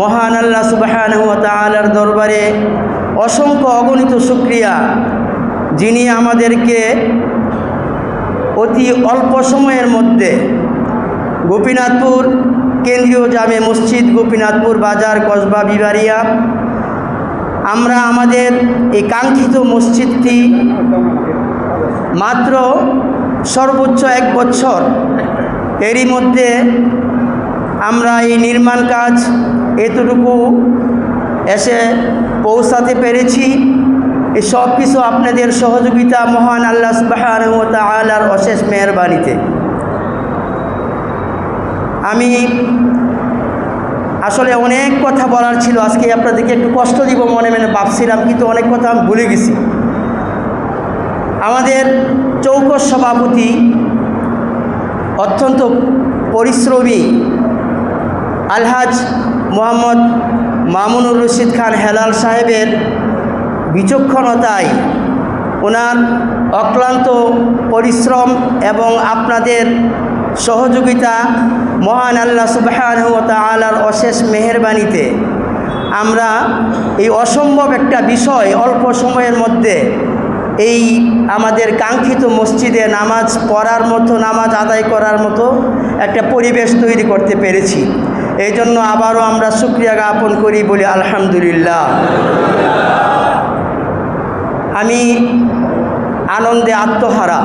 মহান আল্লাহ সুবাহান তালার দরবারে অসংখ্য অগণিত শুক্রিয়া। যিনি আমাদেরকে অতি অল্প সময়ের মধ্যে গোপীনাথপুর কেন্দ্রীয় জামে মসজিদ, গোপীনাথপুর বাজার, কসবা বিবারিয়া আমরা আমাদের এই কাঙ্ক্ষিত মসজিদটি মাত্র সর্বোচ্চ এক বছর এরই মধ্যে আমরা এই নির্মাণ কাজ এতটুকু এসে পৌঁছাতে পেরেছি। এই সব কিছু আপনাদের সহযোগিতা মহান আল্লাহ সুবাহর অশেষ মেহরবানিতে। আমি আসলে অনেক কথা বলার ছিল, আজকে আপনাদেরকে একটু কষ্ট দিব মনে মনে ভাবছিলাম, কিন্তু অনেক কথা আমি ভুলে গেছি। আমাদের চৌকস সভাপতি অত্যন্ত পরিশ্রমী আলহাজ মোহাম্মদ মামুনুর রশিদ খান হেলাল সাহেবের বিচক্ষণতায় ওনার অক্লান্ত পরিশ্রম এবং আপনাদের সহযোগিতা মহান আল্লাহ সুবাহান তালার অশেষ মেহরবানিতে আমরা এই অসম্ভব একটা বিষয় অল্প সময়ের মধ্যে এই আমাদের কাঙ্ক্ষিত মসজিদে নামাজ পড়ার মতো, নামাজ আদায় করার মতো একটা পরিবেশ তৈরি করতে পেরেছি। এই জন্য আবারও আমরা শুক্রিয়া জ্ঞাপন করি বলি আলহামদুলিল্লাহ। আমি আনন্দে আত্মহারা।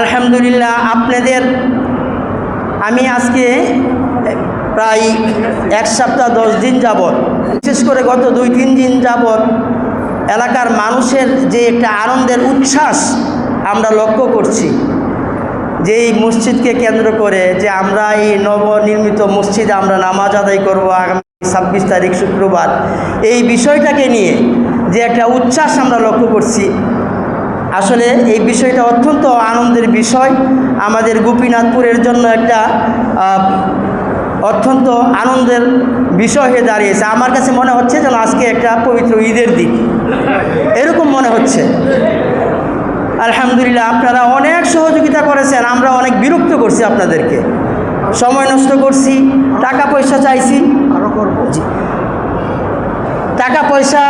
আলহামদুলিল্লাহ আপনাদের, আমি আজকে প্রায় এক সপ্তাহ দশ দিন যাবৎ, বিশেষ করে গত দুই তিন দিন যাবৎ এলাকার মানুষের যে একটা আনন্দের উচ্ছ্বাস আমরা লক্ষ্য করছি। যে এই মসজিদকে কেন্দ্র করে যে আমরা এই নবনির্মিত মসজিদে আমরা নামাজ আদায় করব আগামী ছাব্বিশ তারিখ শুক্রবার, এই বিষয়টাকে নিয়ে যে একটা উচ্ছ্বাস আমরা লক্ষ্য করছি। আসলে এই বিষয়টা অত্যন্ত আনন্দের বিষয়। আমাদের গোপীনাথপুরের জন্য একটা অত্যন্ত আনন্দের বিষয় হয়ে দাঁড়িয়েছে। আমার কাছে মনে হচ্ছে যেন আজকে একটা পবিত্র ঈদের দিন। এরকম মনে হচ্ছে। আলহামদুলিল্লাহ, আপনারা অনেক সহযোগিতা করেছেন আমরা অনেক বিরক্ত করছি আপনাদেরকে। সময় নষ্ট করছি টাকা পয়সা চাইছি। আরও করব। টাকা পয়সা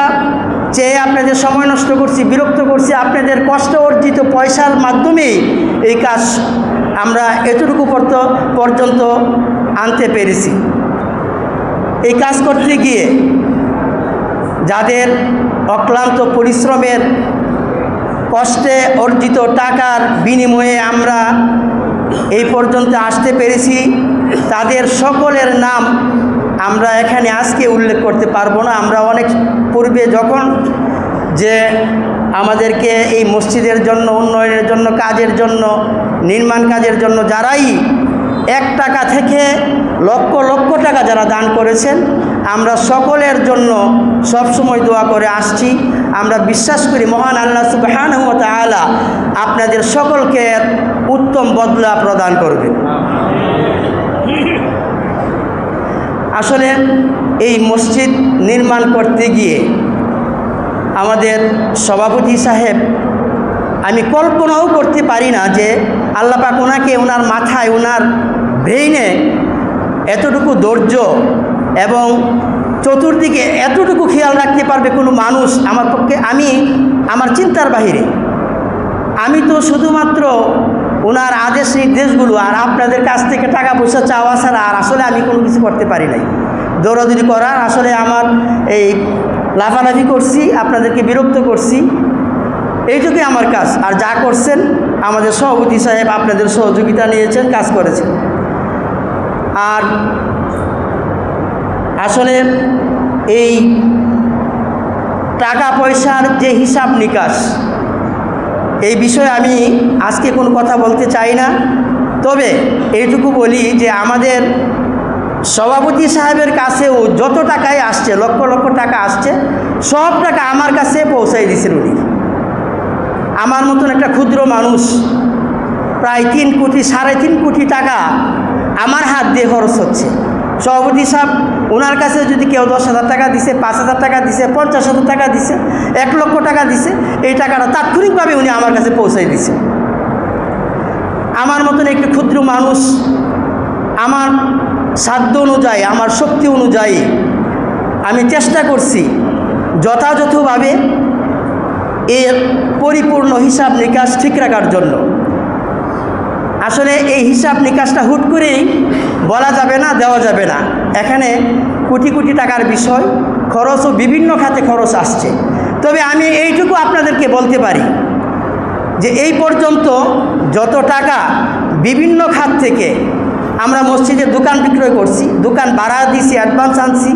চেয়ে আপনাদের সময় নষ্ট করছি বিরক্ত করছি আপনাদের কষ্ট অর্জিত পয়সার মাধ্যমেই এই কাজ আমরা এতটুকু পর্যন্ত আনতে পেরেছি। এই কাজ করতে গিয়ে যাদের অক্লান্ত পরিশ্রমের কষ্টে অর্জিত টাকার বিনিময়ে আমরা এই পর্যন্ত আসতে পেরেছি। তাদের সকলের নাম আমরা এখানে আজকে উল্লেখ করতে পারব না। আমরা অনেক পূর্বে যখন যে আমাদেরকে এই মসজিদের জন্য, উন্নয়নের জন্য, কাজের জন্য, নির্মাণ কাজের জন্য যারাই এক টাকা থেকে লক্ষ লক্ষ টাকা যারা দান করেছেন, আমরা সকলের জন্য সবসময় দোয়া করে আসছি। আমরা বিশ্বাস করি, মহান আল্লাহ সুবাহান আলা আপনাদের সকলকে উত্তম বদলা প্রদান করবে। আসলে এই মসজিদ নির্মাণ করতে গিয়ে আমাদের সভাপতি সাহেব, আমি কল্পনাও করতে পারি না যে আল্লাপাক ওনাকে ওনার মাথায়, ওনার ব্রেইনে এতটুকু ধৈর্য এবং চতুর্দিকে এতটুকু খেয়াল রাখতে পারবে কোনো মানুষ আমার পক্ষে, আমি আমার চিন্তার বাহিরে। আমি তো শুধুমাত্র ওনার আদেশ নির্দেশগুলো আর আপনাদের কাছ থেকে টাকা পয়সা চাওয়া ছাড়া আর আসলে আমি কোনো কিছু করতে পারি নাই। দৌড়াদৌড়ি করার আসলে আমার এই লাফালাফি করছি, আপনাদেরকে বিরক্ত করছি। এইটুকুই আমার কাজ। আর যা করছেন, আমাদের সভাপতি সাহেব আপনাদের সহযোগিতা নিয়েছেন, কাজ করেছেন। আর আসলে এই টাকা পয়সার যে হিসাব নিকাশ, এই বিষয়ে আমি আজকে কোনো কথা বলতে চাই না। তবে এইটুকু বলি যে আমাদের সভাপতি সাহেবের কাছেও যত টাকাই আসছে, লক্ষ লক্ষ টাকা আসছে, সব টাকা আমার কাছে পৌঁছাই দিয়েছেন উনি। আমার মতন একটা ক্ষুদ্র মানুষ, প্রায় তিন কোটি, সাড়ে তিন কোটি টাকা আমার হাত দিয়ে খরচ হচ্ছে। সভাপতি সাহেব, ওনার কাছে যদি কেউ দশ হাজার টাকা দিছে, পাঁচ হাজার টাকা দিছে, পঞ্চাশ হাজার টাকা দিছে, এক লক্ষ টাকা দিছে, এই টাকাটা তাৎক্ষণিকভাবে উনি আমার কাছে পৌঁছাই দিছে। আমার মতন একটি ক্ষুদ্র মানুষ, আমার সাধ্য অনুযায়ী, আমার শক্তি অনুযায়ী আমি চেষ্টা করছি যথাযথভাবে এর পরিপূর্ণ হিসাব নিকাশ ঠিক রাখার জন্য। আসলে এই হিসাব নিকাশটা হুট করেই বলা যাবে না, দেওয়া যাবে না। এখানে কোটি কোটি টাকার বিষয় খরচও বিভিন্ন খাতে খরচ আসছে। তবে আমি এইটুকু আপনাদেরকে বলতে পারি যে এই পর্যন্ত যত টাকা বিভিন্ন খাত থেকে আমরা মসজিদে দোকান বিক্রয় করছি, দোকান ভাড়া দিয়েছি অ্যাডভান্স আনছি,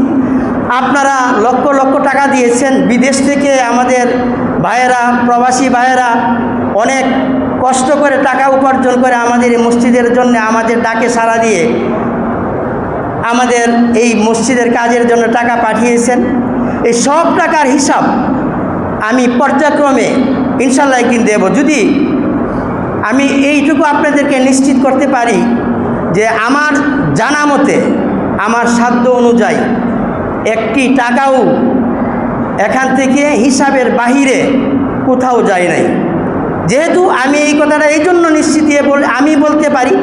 আপনারা লক্ষ লক্ষ টাকা দিয়েছেন। বিদেশ থেকে আমাদের ভাইয়েরা, প্রবাসী ভাইয়েরা অনেক কষ্ট করে টাকা উপার্জন করে আমাদের এই মসজিদের জন্য আমাদের ডাকে সাড়া দিয়ে আমাদের এই মসজিদের কাজের জন্য টাকা পাঠিয়েছেন। এই সব টাকার হিসাব আমি পর্যায়ক্রমে ইনশাল্লাহ একদিন দেব। যদি আমি এইটুকু আপনাদেরকে নিশ্চিত করতে পারি যে আমার জানা মতে, আমার সাধ্য অনুযায়ী একটি টাকাও এখান থেকে হিসাবের বাহিরে কোথাও যায় নাই। যেহেতু আমি এই কথাটা এই জন্য নিশ্চিত বল আমি বলতে পারি,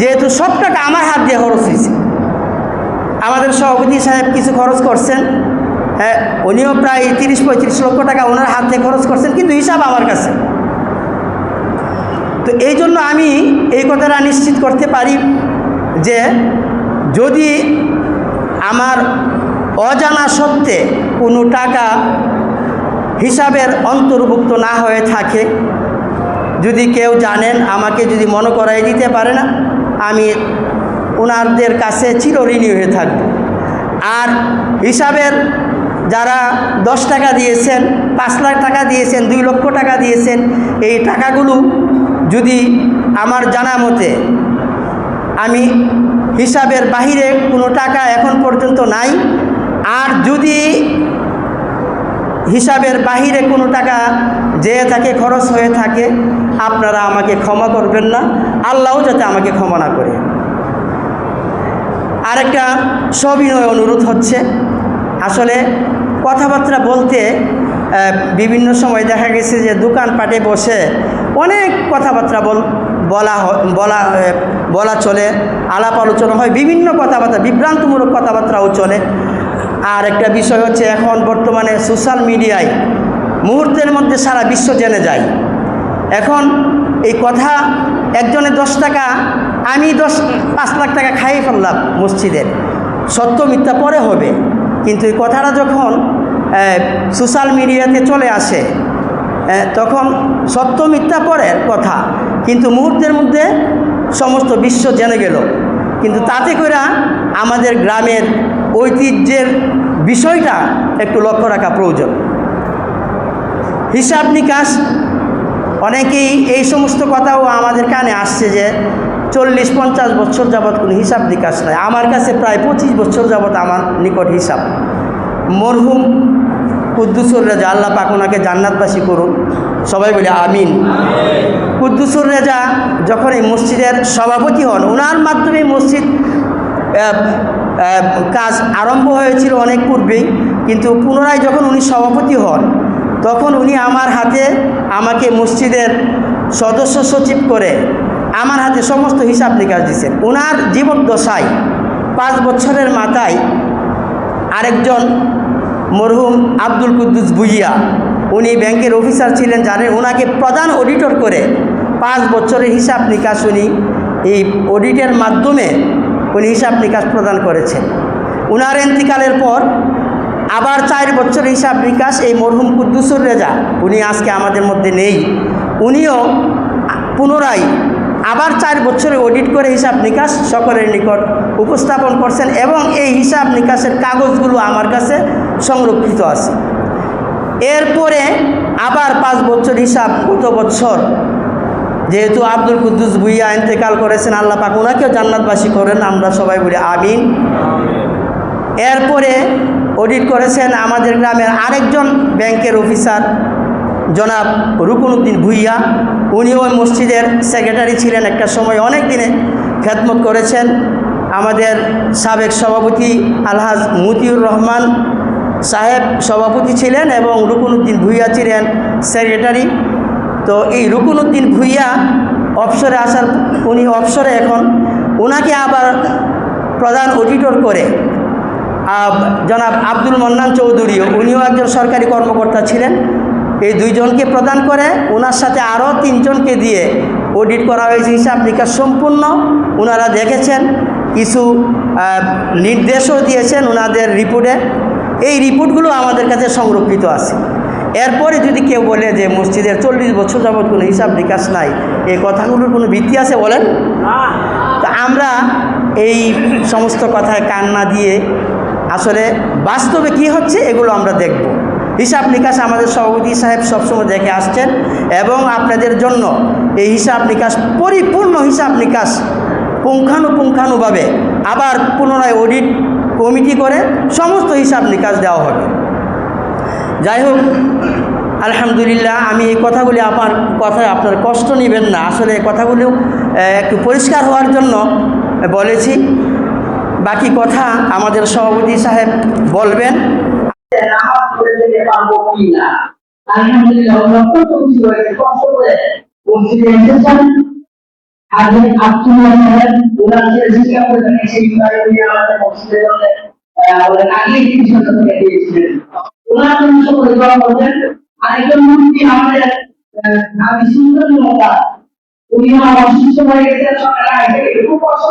যেহেতু সব টাকা আমার হাত দিয়ে খরচ হয়েছে। আমাদের সভাপতি সাহেব কিছু খরচ করছেন হ্যাঁ উনিও প্রায় তিরিশ পঁয়ত্রিশ লক্ষ টাকা ওনার হাত দিয়ে খরচ করছেন, কিন্তু হিসাব আমার কাছে। তো এই জন্য আমি এই কথাটা নিশ্চিত করতে পারি যে যদি আমার অজানা সত্ত্বে কোনো টাকা হিসাবের অন্তর্ভুক্ত না হয়ে থাকে যদি কেউ জানেন, আমাকে যদি মনে করাই দিতে পারে না, আমি ওনাদের কাছে চিরঋণী হয়ে থাকব। আর হিসাবের যারা দশ টাকা দিয়েছেন, পাঁচ লাখ টাকা দিয়েছেন, দুই লক্ষ টাকা দিয়েছেন, এই টাকাগুলো যদি আমার জানা মতে আমি হিসাবের বাহিরে কোনো টাকা এখন পর্যন্ত নাই, আর যদি হিসাবের বাহিরে কোনো টাকা যে থাকে খরচ হয়ে থাকে, আপনারা আমাকে ক্ষমা করবেন না, আল্লাহও যাতে আমাকে ক্ষমা না করে। আরেকটা সবিনয় অনুরোধ হচ্ছে, আসলে কথাবার্তা বলতে বিভিন্ন সময় দেখা গেছে যে দোকানপাটে বসে অনেক কথাবার্তা বল, বলা বলা বলা চলে, আলাপ আলোচনা হয়, বিভিন্ন কথাবার্তা, বিভ্রান্তমূলক কথাবার্তাও চলে। আর একটা বিষয় হচ্ছে, এখন বর্তমানে সোশ্যাল মিডিয়ায় মুহূর্তের মধ্যে সারা বিশ্ব জেনে যায়। এখন এই কথা একজনে দশ টাকা, আমি দশ, পাঁচ লাখ টাকা খাইয়ে ফেললাম মসজিদের। সত্য মিথ্যা পরে হবে। কিন্তু এই কথাটা যখন সোশ্যাল মিডিয়াতে চলে আসে তখন সত্য মিথ্যা পরে কথা। কিন্তু মুহূর্তের মধ্যে সমস্ত বিশ্ব জেনে গেল। কিন্তু তাতে করে আমাদের গ্রামের ঐতিহ্যের বিষয়টা একটু লক্ষ্য রাখা প্রয়োজন। হিসাব নিকাশ, অনেকেই এই সমস্ত কথাও আমাদের কানে আসছে যে চল্লিশ পঞ্চাশ বছর যাবৎ কোনো হিসাব নিকাশ নাই। আমার কাছে প্রায় পঁচিশ বছর যাবৎ আমার নিকট হিসাব। মরহুম কুদ্দুসুর রেজা, আল্লাহ পাক ওনাকে জান্নাতবাসী করুন। সবাই বলে আমিন। কুদ্দুসুর রেজা যখন এই মসজিদের সভাপতি হন, ওনার মাধ্যমে মসজিদ কাজ আরম্ভ হয়েছিল অনেক পূর্বেই। কিন্তু পুনরায় যখন উনি সভাপতি হন তখন উনি আমার হাতে আমাকে মসজিদের সদস্য সচিব করে আমার হাতে সমস্ত হিসাব নিকাশ দিয়েছেন। ওনার জীবদ্দশায় পাঁচ বছরের মাথায় আরেকজন মরহুম আব্দুল কুদ্দুস ভুইয়া, উনি ব্যাংকের অফিসার ছিলেন, জানেন ওনাকে প্রধান অডিটর করে পাঁচ বছরের হিসাব নিকাশ উনি এই অডিটের মাধ্যমে উনি হিসাব নিকাশ প্রদান করেছেন। উনার এন্তিকালের পর আবার চার বছর হিসাব নিকাশ এই মরহুম কুদ্দুসুর রেজা। উনি আজকে আমাদের মধ্যে নেই। উনিও পুনরায় আবার চার বছরে অডিট করে হিসাব নিকাশ সকলের নিকট উপস্থাপন করছেন এবং এই হিসাব নিকাশের কাগজগুলো আমার কাছে সংরক্ষিত আছে। এরপরে আবার পাঁচ বছর হিসাব গত বছর যেহেতু আব্দুল কুদ্দুস ভুইয়া ইন্তেকাল করেছেন আল্লাহ পাক ওনাকেও জান্নাতবাসী করেন আমরা সবাই বলি আমিন। এরপরে অডিট করেছেন আমাদের গ্রামের আরেকজন ব্যাংকের অফিসার, জনাব রুকুনুদ্দিন ভুইয়া। উনিও ওই মসজিদের সেক্রেটারি ছিলেন একটা সময় অনেক দিনে খেদমত করেছেন। আমাদের সাবেক সভাপতি আলহাজ মতিউর রহমান সাহেব সভাপতি ছিলেন এবং রুকুনুদ্দিন ভুইয়া ছিলেন সেক্রেটারি। তো এই রুকুনুদ্দিন ভুইয়া অবসরে আসার, উনি অবসরে এখন ওনাকে আবার প্রধান অডিটর করে জনাব আব্দুল মন্নান চৌধুরী উনিও একজন সরকারি কর্মকর্তা ছিলেন। এই দুইজনকে প্রদান করে ওনার সাথে আরও তিনজনকে দিয়ে অডিট করা হয়েছে। হিসাব নিকাশ সম্পূর্ণ ওনারা দেখেছেন। কিছু নির্দেশও দিয়েছেন ওনাদের রিপোর্টে এই রিপোর্টগুলো আমাদের কাছে সংরক্ষিত আছে। এরপরে যদি কেউ বলে যে মসজিদের চল্লিশ বছর যাবৎ কোনো হিসাব নিকাশ নাই এই কথাগুলোর কোনো ভিত্তি আছে বলেন? তো আমরা এই সমস্ত কথায় কান্না দিয়ে আসলে বাস্তবে কি হচ্ছে এগুলো আমরা দেখব। হিসাব নিকাশ আমাদের সভাপতি সাহেব সবসময় দেখে আসছেন এবং আপনাদের জন্য এই হিসাব নিকাশ, পরিপূর্ণ হিসাব নিকাশ পুঙ্খানুপুঙ্খানুভাবে আবার পুনরায় অডিট কমিটি করে সমস্ত হিসাব নিকাশ দেওয়া হবে। যাই হোক, আলহামদুলিল্লাহ আমি এই কথাগুলি আমার কথায় আপনার কষ্ট নেবেন না। আসলে এই কথাগুলো একটু পরিষ্কার হওয়ার জন্য বলেছি। বাকি কথা আমাদের সভাপতি সাহেব বলবেন আরেকজন মন্ত্রী আমাদের আমি সুন্দর উনি আমার অসুস্থ হয়ে গেছেন সকালে খুব কষ্ট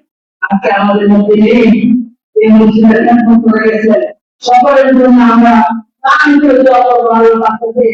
আজকে আমাদের মধ্যে নেই। এই মসজিদের কেমন করে গেছে। সকলের জন্য আমরা প্রাণ করে দোয়া সবাই